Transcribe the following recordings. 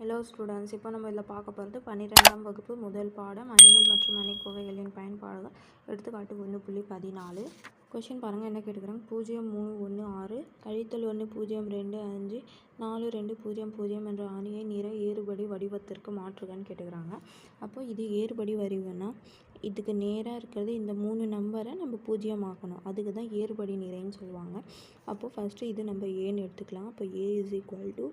Hello students இப்போ நம்ம இதில் பார்க்க போகிறது பன்னிரெண்டாம் வகுப்பு முதல் பாடம் அணிகள் மற்றும் அணிக்கோவைகளின் பயன்பாடுகள். எடுத்துக்காட்டு ஒன்று புள்ளி பதினாலு. கொஷின் பாருங்கள் என்ன கேட்டுக்கிறாங்க? பூஜ்ஜியம் மூணு ஒன்று ஆறு. கழித்தல் ஒன்று பூஜ்ஜியம் ரெண்டு அஞ்சு. நாலு ரெண்டு பூஜ்ஜியம் பூஜ்ஜியம் என்ற அணியை நிற ஏறுபடி வடிவத்திற்கு மாற்றுகன்னு கேட்டுக்கிறாங்க. அப்போ இது ஏறுபடி வடிவம்னா இதுக்கு நேராக இருக்கிறது இந்த மூணு நம்பரை நம்ம பூஜ்ஜியம் ஆக்கணும் அதுக்கு தான் ஏறுபடி நிறைன்னு சொல்லுவாங்க. அப்போது ஃபஸ்ட்டு இது நம்ம ஏன்னு எடுத்துக்கலாம். அப்போ ஏ இஸ் ஈக்குவல் டு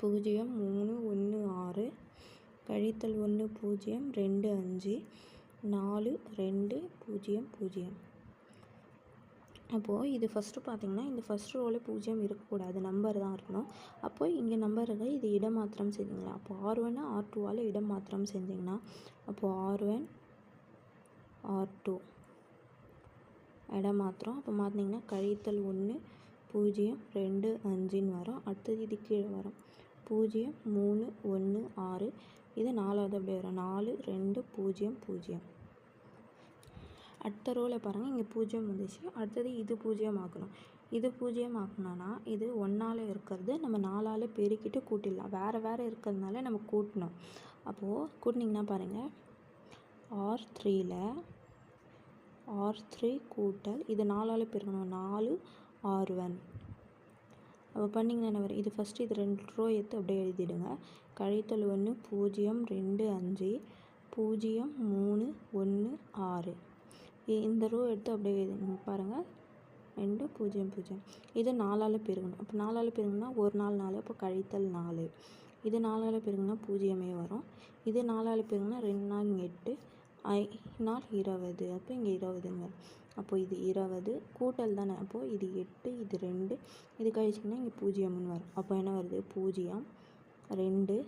பூஜ்ஜியம் மூணு ஒன்று ஆறு கழித்தல் ஒன்று பூஜ்ஜியம் ரெண்டு அஞ்சு நாலு ரெண்டு பூஜ்ஜியம் பூஜ்ஜியம். அப்போது இது ஃபஸ்ட்டு பார்த்திங்கன்னா இந்த ஃபஸ்ட் ரோவில் பூஜ்ஜியம் இருக்கக்கூடாது. நம்பர் தான் இருக்கணும். அப்போது இங்கே நம்பருக்கு இது இடமாற்றம் செஞ்சிங்களா அப்போ ஆர் ஒன்று ஆர் டூவால் இடமாற்றம் செஞ்சிங்கன்னா அப்போது ஆர் ஒன் ஆர் டூ இடமாற்றம் அப்போ மாற்றிங்கன்னா கழித்தல் ஒன்று பூஜ்ஜியம் ரெண்டு அஞ்சுன்னு வரும். அடுத்தது இது கீழே வரும். பூஜ்ஜியம் மூணு ஒன்று ஆறு. இது நாலாவது அப்படியே வரும். நாலு ரெண்டு பூஜ்ஜியம் பூஜ்ஜியம். அடுத்த ரோவில் பாருங்கள் இங்கே பூஜ்ஜியம் வந்துச்சு. அடுத்தது இது பூஜ்ஜியம் ஆக்கணும். இது பூஜ்ஜியம் ஆக்கணும்னா இது ஒன்றால் இருக்கிறது நம்ம நாலால் பெருக்கிட்டு கூட்டிடலாம். வேறு வேறு இருக்கிறதுனால நம்ம கூட்டணும். அப்போது கூட்டினிங்கன்னா பாருங்கள் ஆர் த்ரீயில் ஆர் த்ரீ கூட்டல் இது நாலால் பெருக்கணும். நாலு ஆர் ஒன் அப்போ பண்ணிங்கன்னா என்ன வரும்? இது ஃபஸ்ட்டு இது ரெண்டு ரோ எடுத்து அப்படியே எழுதிடுங்க. கழித்தல் ஒன்று பூஜ்ஜியம் ரெண்டு அஞ்சு பூஜ்ஜியம் மூணு ஒன்று ஆறு. இந்த ரோ எடுத்து அப்படியே எழுதிடுங்க பாருங்கள் ரெண்டு பூஜ்ஜியம் பூஜ்ஜியம். இது நாலால் பெருகணும். அப்போ நாலால் பெருகுனா ஒரு நாள் நாலு அப்போ கழித்தல் நாலு. இது நாலால் பெருகுனா பூஜ்ஜியமே வரும். இது நாலால் பெருகுனா ரெண்டு நாள் எட்டு. ஐ நாள் இருபது. அப்போ இங்கே இருபதுங்க. அப்போது இது இருபது. கூட்டல் தானே. அப்போது இது எட்டு இது ரெண்டு. இது கழிச்சிங்கன்னா இங்கே பூஜ்ஜியம்னு வரும். அப்போ என்ன வருது? பூஜ்ஜியம். ரெண்டு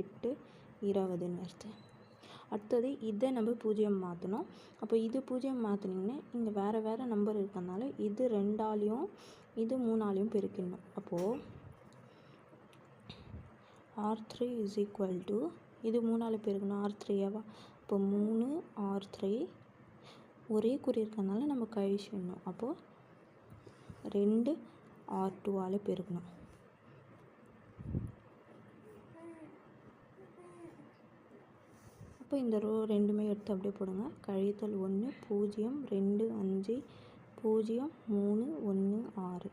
எட்டு இருபதுன்னு வருது. அடுத்தது இதை நம்ம பூஜ்ஜியம் மாற்றணும் அப்போ இது பூஜ்ஜியம் மாற்றினீங்கன்னா இங்கே வேறு வேறு நம்பர் இருக்கிறதுனால இது ரெண்டாலையும் இது மூணாலையும் பெருக்கிடணும். அப்போது R three is equal to இது மூணால் பெருக்கணும். ஆர் த்ரீயாவா இப்போ மூணு ஆர் த்ரீ ஒரே குறி இருக்கிறதுனால நம்ம கழிச்சிடணும் அப்போது ரெண்டு ஆர் டூவால் பெருக்கணும். அப்போ இந்த ரோ ரெண்டுமே எடுத்து அப்படியே போடுங்க. கழித்தல் ஒன்று பூஜ்ஜியம் ரெண்டு அஞ்சு பூஜ்ஜியம் மூணு ஒன்று ஆறு.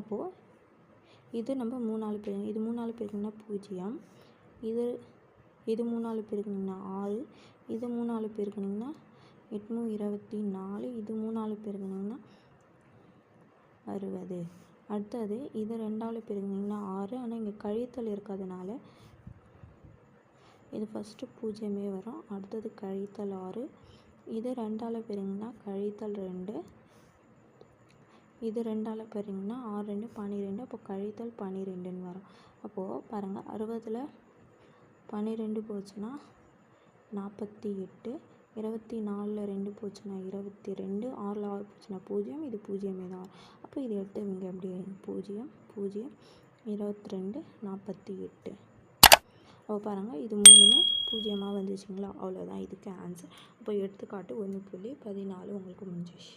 அப்போது இது நம்ம மூணாலு பெருக்கணும். இது மூணு நாலு பெருக்கணும்னா பூஜ்ஜியம். இது இது மூணாலு பெருக்கணுங்கன்னா ஆறு இது மூணாலு பெருக்கணுங்கன்னா எட்நூறு இருபத்தி நாலு இது மூணாலு பெருக்கணுங்கன்னா அறுபது. அடுத்தது இது ரெண்டால் பெருக்கினீங்கன்னா ஆறு. ஆனால் இங்கே கழித்தல் இருக்கிறதுனால இது ஃபஸ்ட்டு பூஜ்ஜியமே வரும். அடுத்தது கழித்தல் ஆறு. இது ரெண்டால் பெருங்கன்னா கழித்தல் ரெண்டு. இது ரெண்டால் பெருங்கன்னா ஆறு ரெண்டு பன்னிரெண்டு அப்போ கழித்தல் பன்னிரெண்டுன்னு வரும். அப்போது பாருங்கள் அறுபதில் பன்னிரெண்டு போச்சுன்னா நாற்பத்தி எட்டு இருபத்தி நாலில் ரெண்டு போச்சுன்னா இருபத்தி ரெண்டு ஆறில் ஆறு போச்சுன்னா பூஜ்ஜியம் இது பூஜ்ஜியமே தான் அப்போ இதை எடுத்து இங்கே அப்படியே பூஜ்ஜியம் பூஜ்ஜியம் இருபத்தி ரெண்டு நாற்பத்தி எட்டு. அப்போ பாருங்கள் இது மூணுமே பூஜ்ஜியமாக வந்துச்சுங்களா? அவ்வளோதான் இதுக்கு ஆன்சர் அப்போ எடுத்துக்காட்டு ஒன்று புள்ளி பதினாலு உங்களுக்கு முடிஞ்சிச்சு.